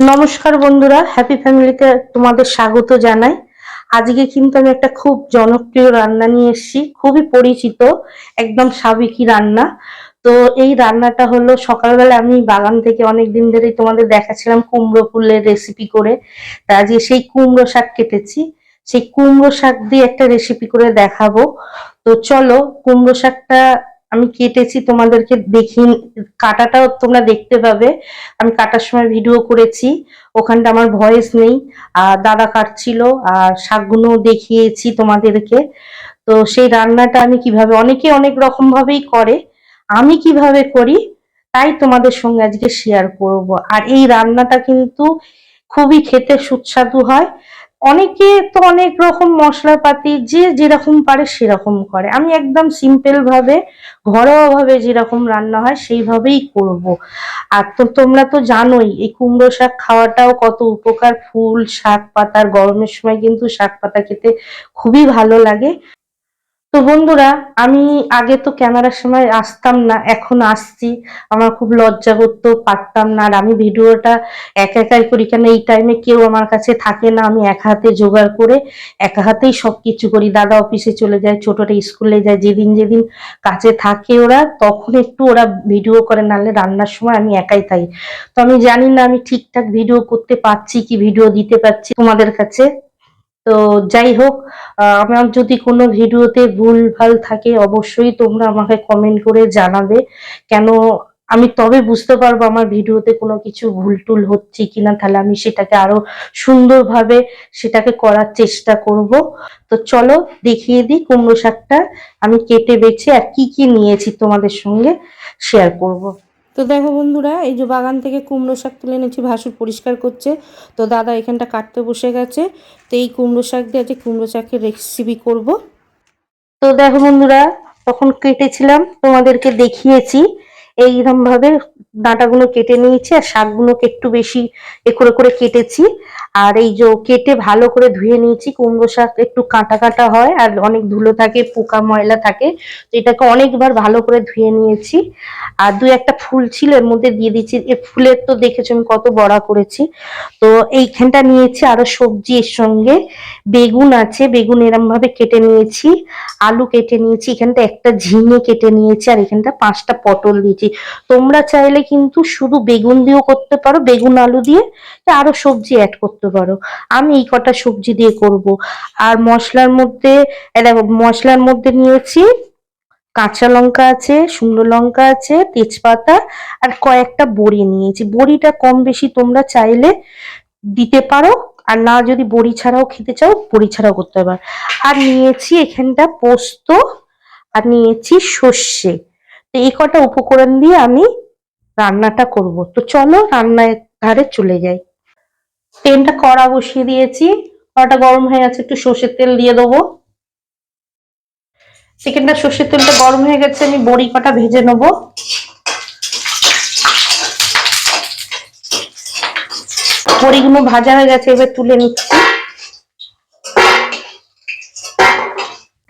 নমস্কার বন্ধুরা হ্যাপি ফ্যামিলিতে তোমাদের স্বাগত জানাই। আজকে কিন্তু আমি একটা খুব জনপ্রিয় রান্না নিয়ে এসেছি, খুবই পরিচিত, একদম সাবেকি রান্না। তো এই রান্নাটা হলো, সকালবেলা আমি বাগান থেকে অনেক দিন ধরেই তোমাদের দেখাচ্ছিলাম কুমড়ো ফুলের রেসিপি করে। তা আজকে সেই কুমড়ো শাক কেটেছি। সেই কুমড়ো শাক দিয়ে একটা রেসিপি করে দেখাবো। তো চলো, কুমড়ো শাকটা আমি কেটেছি তোমাদেরকে দেখি, কাটাটাও তোমরা দেখতে পাবে। আমি কাটার সময় ভিডিও করেছি, ওখানটা আমার ভয়েস নেই, আর দাদা কাটছিল, আর শাকগুলো দেখিয়েছি তোমাদেরকে। তো সেই রান্নাটা আমি কীভাবে, অনেকে অনেক রকম ভাবেই করে, আমি কীভাবে করি, তাই তোমাদের সঙ্গে আজকে শেয়ার করব। আর এই রান্নাটা কিন্তু খুবই খেতে সুস্বাদু হয় অনেকে তো অনেক রকম মশলাপাতি যে যেরকম পারে সেরকম করে। আমি একদম সিম্পল ভাবে, ঘরোয়া ভাবে যেরকম রান্না হয় সেইভাবেই করব। আর তো তোমরা তো জানোই, এই কুমড়ো শাক খাওয়াটাও কত উপকার। ফুল, শাক পাতার গরমের সময় কিন্তু শাক পাতা খেতে খুবই ভালো লাগে। তো বন্ধুরা, আমি আগে তো ক্যামেরার সময় আসতাম না, এখন আসছি। আমার খুব লজ্জা করতো পারতাম না, আর আমি ভিডিওটা একা একাই করি কেন? এই টাইমে কেউ আমার কাছে থাকে না, আমি এক হাতে জোগাড় করে একা হাতেই সবকিছু করি। দাদা অফিসে চলে যায়, ছোটটা স্কুলে যায়, যেদিন যেদিন কাছে থাকে ওরা, তখন একটু ওরা ভিডিও করে, নাহলে রান্নার সময় আমি একাই থাকি তো আমি জানি না আমি ঠিকঠাক ভিডিও করতে পারছি কি ভিডিও দিতে পারছি তোমাদের কাছে। তো যাই হোক আমার যদি কোনো ভিডিওতে ভুল ভালো থাকে, অবশ্যই তোমরা আমাকে কমেন্ট করে জানাবে। কেন আমি তবে বুঝতে পারব আমার ভিডিওতে কোনো কিছু ভুল টুল হচ্ছে কিনা, তাহলে আমি সেটাকে আরও সুন্দরভাবে সেটাকে করার চেষ্টা করব। তো চলো দেখিয়ে দিই কুমড়ো শাকটা আমি কেটে বেছে আর কি কি নিয়েছি তোমাদের সঙ্গে শেয়ার করব। তো দেখো বন্ধুরা, এই যে বাগান থেকে কুমড়ো শাক তুলে এনেছি, ভাসুর পরিষ্কার করছে। তো দাদা এখানটা কাটতে বসে গেছে। তো এই কুমড়ো শাক দিয়ে আজকে কুমড়ো শাকের রেসিপি করব। তো দেখো বন্ধুরা, তখন কেটেছিলাম, তোমাদেরকে দেখিয়েছি। এইরকম ভাবে ডাঁটাগুলো কেটে নিয়েছি, আর শাকগুলোকে একটু বেশি এ করে করে কেটেছি। আর এই যে কেটে ভালো করে ধুয়ে নিয়েছি, কুমড়ো শাক একটু কাঁটা কাঁটা হয় আর অনেক ধুলো থাকে, পোকা ময়লা থাকে, তো এটাকে অনেকবার ভালো করে ধুয়ে নিয়েছি। আর দু একটা ফুল ছিল, এর মধ্যে দিয়ে দিচ্ছি এ ফুলের তো দেখেছ আমি কত বড়া করেছি। তো এইখানটা নিয়েছি আরও সবজি, এর সঙ্গে বেগুন আছে, বেগুন এরম ভাবে কেটে নিয়েছি, আলু কেটে নিয়েছি, এখানটা একটা ঝিঙে কেটে নিয়েছি, আর এখানটা পাঁচটা পটল দিয়েছি। তোমরা চাইলে কিন্তু শুধু বেগুন দিয়েও করতে পারো, বেগুন, আলু দিয়ে আরও সবজি অ্যাড করতে পারো আমি এই কটা সবজি দিয়ে করব। আর মশলার মধ্যে দেখো, মশলার মধ্যে নিয়েছি কাঁচা লঙ্কা আছে, শুকনো লঙ্কা আছে, তেজপাতা আর কয়েকটা বড়ি নিয়েছি। বড়িটা কম বেশি তোমরা চাইলে দিতে পারো। আর না যদি বড়ি ছাড়াও খেতে চাও, বড়ি ছাড়াও করতে পারো। আর নিয়েছি এখানটা পোস্ত আর নিয়েছি সর্ষে। তো এই কটা উপকরণ দিয়ে আমি রান্নাটা করব। তো চলো রান্নার ধারে চলে যাই। তেলটা কড়া বসিয়ে দিয়েছি। কড়াটা গরম হয়ে গেছে, একটু সর্ষের তেল দিয়ে দেবো। চিকেনটা সর্ষের তেলটা গরম হয়ে গেছে, আমি বড়ি কটা ভেজে নেব। বড়িগুলো ভাজা হয়ে গেছে, এবার তুলে নিচ্ছি।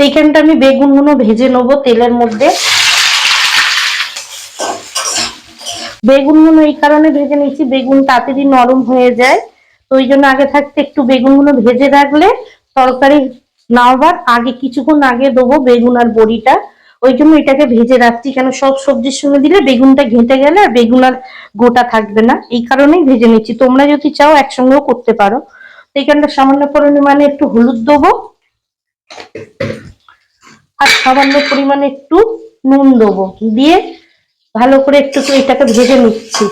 এইখানটা আমি বেগুনগুলো ভেজে নেব তেলের মধ্যে। বেগুনগুলো এই কারণে ভেজে নিচ্ছি বেগুন তাড়াতাড়ি নরম হয়ে যায়। তো ওই জন্য আগে থাকতে একটু বেগুনগুলো ভেজে রাখলে তরকারি নাওবার আগে কিছুক্ষণ আগে দেবো বেগুন আর বড়িটা। ওই জন্য এটাকে ভেজে রাখছি, কেন সব সবজির সঙ্গে দিলে বেগুনটা ঘেঁটে গেলে আর বেগুন আর গোটা থাকবে না। এই কারণেই ভেজে নিচ্ছি। তোমরা যদি চাও একসঙ্গেও করতে পারো। তো এখানটা সামান্য পরিমাণে একটু হলুদ দেবো আর সামান্য পরিমাণে একটু নুন দেবো। দিয়ে ভালো করে একটু এটাকে ভেজে নিচ্ছি।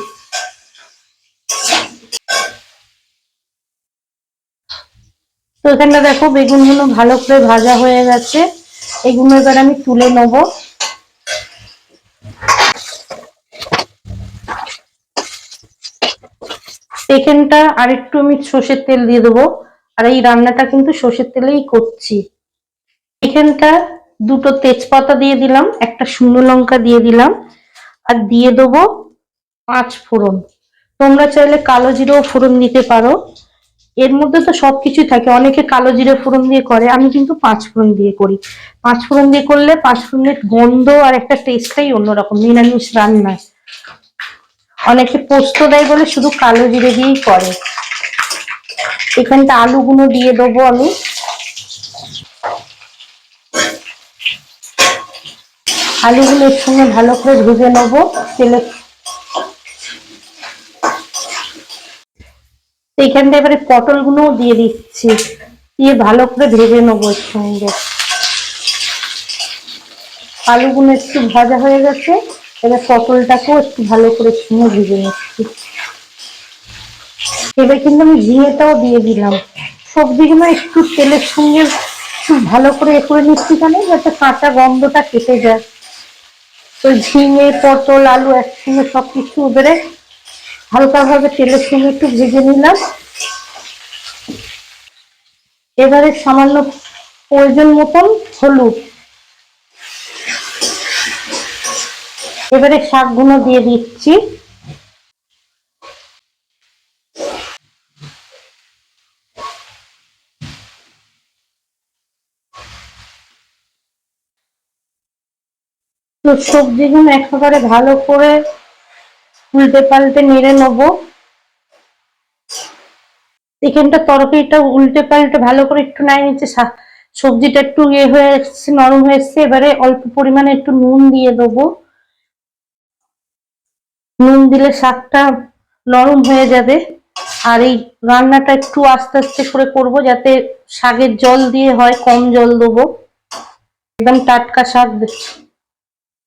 তো এখানটা দেখো, বেগুনগুলো ভালো করে ভাজা হয়ে গেছে। এগুলো এবার আমি তুলে নেব। আর একটু আমি সর্ষের তেল দিয়ে দেবো। আর এই রান্নাটা কিন্তু সর্ষের তেলেই করছি। এখানটা দুটো তেজপাতা দিয়ে দিলাম, একটা শুকনো লঙ্কা দিয়ে দিলাম, আর দিয়ে দেবো পাঁচ ফোড়ন। তোমরা চাইলে কালো জিরেও ফোড়ন দিতে পারো। এর মধ্যে তো সবকিছুই থাকে। অনেকে কালো জিরে ফোড়ন দিয়ে করে, আমি কিন্তু পাঁচ ফোড়ন দিয়ে করি। পাঁচ ফোড়ন দিয়ে করলে পাঁচ ফোড়নের গন্ধ আর একটা টেস্টটাই অন্যরকম, নিরামিষ রান্নায় অনেকে পোস্ত দেয় বলে শুধু কালো জিরে দিয়েই করে। এখানটা আলুগুলো দিয়ে দেবো আমি। আলুগুলো এর সঙ্গে ভালো করে ভেজে নেব। তেলে এইখানটা এবারে পটলগুলোও দিয়ে দিচ্ছি। দিয়ে ভালো করে ভেজে নেব এর সঙ্গে। আলুগুলো একটু ভাজা হয়ে গেছে, এবার পটলটাকেও একটু ভালো করে সঙ্গে ভেজে নিচ্ছি। এবার কিন্তু আমি ঝিঙেটাও দিয়ে দিলাম। সবজিগুলো একটু তেলের সঙ্গে একটু ভালো করে এ করে নিচ্ছি কেন যাতে কাঁচা গন্ধটা কেটে যায়। তো ঝিঙে, পটল, আলু একসঙ্গে সব কিছু এবারে হালকাভাবে তেলের সঙ্গে একটু ভেজে নিলাম। এবারে সামান্য প্রয়োজন মতন হলুদ। এবারে শাকগুলো দিয়ে দিচ্ছি। তো সবজিগুলো একেবারে ভালো করে উল্টে পাল্টে নেড়ে নেব। এখানটা তরকারিটা উল্টে পাল্টে ভালো করে একটু নাই নিচ্ছে সবজিটা একটু ইয়ে হয়ে এসছে, নরম হয়ে এসছে। এবারে অল্প পরিমাণে একটু নুন দিয়ে দেবো। নুন দিলে শাকটা নরম হয়ে যাবে। আর এই রান্নাটা একটু আস্তে আস্তে করে করব যাতে শাকের জল দিয়ে হয়, কম জল দেবো। একদম টাটকা শাক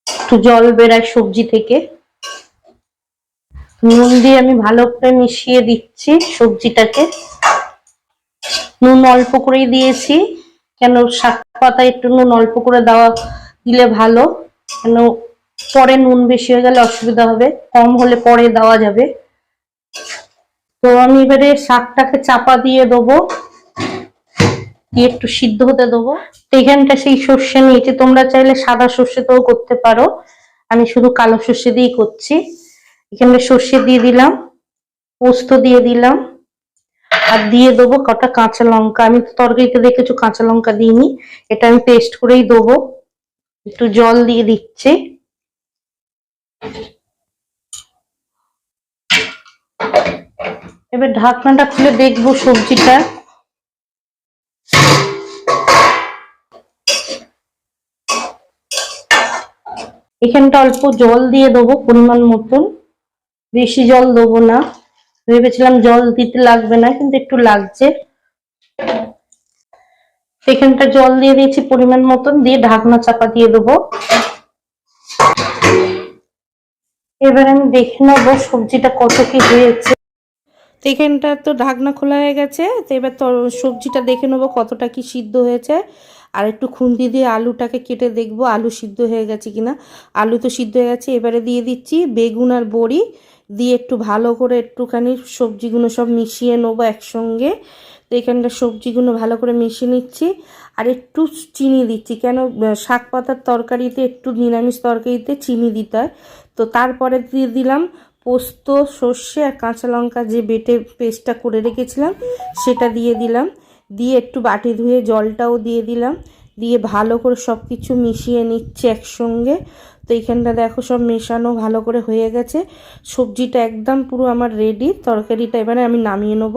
একটু জল বেরায় সবজি থেকে। নুন দিয়ে আমি ভালো করে মিশিয়ে দিচ্ছি সবজিটাকে। নুন অল্প করেই দিয়েছি, কেন শাক পাতায় একটু নুন অল্প করে দেওয়া দিলে ভালো, কেন পরে নুন বেশি হয়ে গেলে অসুবিধা হবে, কম হলে পরে দেওয়া যাবে। তো আমি এবারে শাকটাকে চাপা দিয়ে দেবো, দিয়ে একটু সিদ্ধ হতে দেবো। এখানটা সেই সর্ষে নিয়েছি, তোমরা চাইলে সাদা সর্ষেতেও করতে পারো, আমি শুধু কালো সর্ষে দিয়েই করছি। এখানে সর্ষে দিয়ে দিলাম, পোস্ত দিয়ে দিলাম, আর দিয়ে দেবো কটা কাঁচা লঙ্কা। আমি তো তরকারিতে দেখেছ কাঁচা লঙ্কা দিইনি, এটা আমি পেস্ট করেই দেবো। একটু জল দিয়ে দিচ্ছি। এবার ঢাকনাটা খুলে দেখব সবজিটা। এখানটা অল্প জল দিয়ে দেবো পরিমাণ মতন। বেশি জল দেবো না। ভেবেছিলাম জল দিতে লাগবে না, কিন্তু একটু লাগছে। এখানটা জল দিয়ে দিয়েছি পরিমাণ মতন, দিয়ে ঢাকনা চাপা দিয়ে দেবো। এবার আমি দেখে নেব সবজিটা কত কি হয়েছে। এখানটা তো ঢাকনা খোলা হয়ে গেছে, তো এবার তো সবজিটা দেখে নেব কতটা কি সিদ্ধ হয়েছে। আর একটু খুন্তি দিয়ে আলুটাকে কেটে দেখব, আলু সিদ্ধ হয়ে গেছে কিনা। আলু তো সিদ্ধ হয়ে গেছে, এবারে দিয়ে দিচ্ছি বেগুন আর বড়ি। দিয়ে একটু ভালো করে একটুখানি সবজিগুলো সব মিশিয়ে নেব একসঙ্গে। তো এখানটা সবজিগুলো ভালো করে মিশিয়ে নিচ্ছি। আর একটু চিনি দিচ্ছি। কেন শাক পাতার তরকারিতে একটু নিরামিষ তরকারিতে চিনি দিতে হয়। তো তারপরে দিয়ে দিলাম পোস্ত, সর্ষে আর কাঁচা লঙ্কা যে বেটে পেস্টটা করে রেখেছিলাম, সেটা দিয়ে দিলাম। দিয়ে একটু বাটি ধুয়ে জলটাও দিয়ে দিলাম। দিয়ে ভালো করে সব কিছু মিশিয়ে নিচ্ছে একসঙ্গে। তো এইখানটা দেখো সব মেশানো ভালো করে হয়ে গেছে। সবজিটা একদম পুরো আমার রেডি তরকারিটা এবারে আমি নামিয়ে নেব।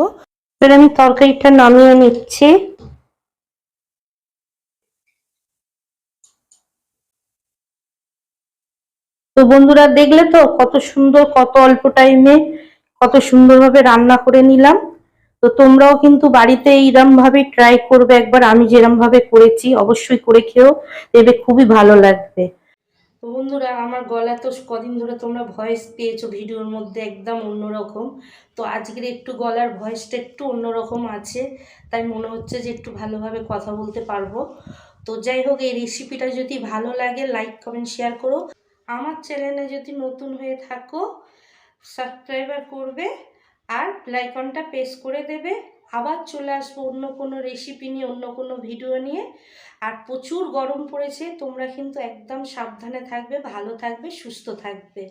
এবার আমি তরকারিটা নামিয়ে নিচ্ছি। তো বন্ধুরা, দেখলে তো কত সুন্দর, কত অল্প টাইমে কত সুন্দরভাবে রান্না করে নিলাম। তো তোমরাও কিন্তু বাড়িতে এইরকম ভাবে ট্রাই করবে, একবার আমি যেরকম ভাবে করেছি, অবশ্যই করে খেও দেবে খুবই ভালো লাগবে। তো বন্ধুরা, আমার গলা তো কদিন ধরে তোমরা ভয়েস পেয়েছ ভিডিওর মধ্যে একদম অন্যরকম। তো আজকের একটু গলার ভয়েসটা একটু অন্যরকম আছে, তাই মনে হচ্ছে যে একটু ভালোভাবে কথা বলতে পারব। তো যাই হোক, এই রেসিপিটা যদি ভালো লাগে লাইক কমেন্ট শেয়ার করো। আমার চ্যানেলে যদি নতুন হয়ে থাকো সাবস্ক্রাইবার করবে। আর লাইকনটা প্রেস করে দেবে। আবার চলে আসব অন্য কোনো রেসিপি নিয়ে, অন্য কোনো ভিডিও নিয়ে। আর প্রচুর গরম পড়েছে, তোমরা কিন্তু একদম সাবধানে থাকবে, ভালো থাকবে, সুস্থ থাকবে।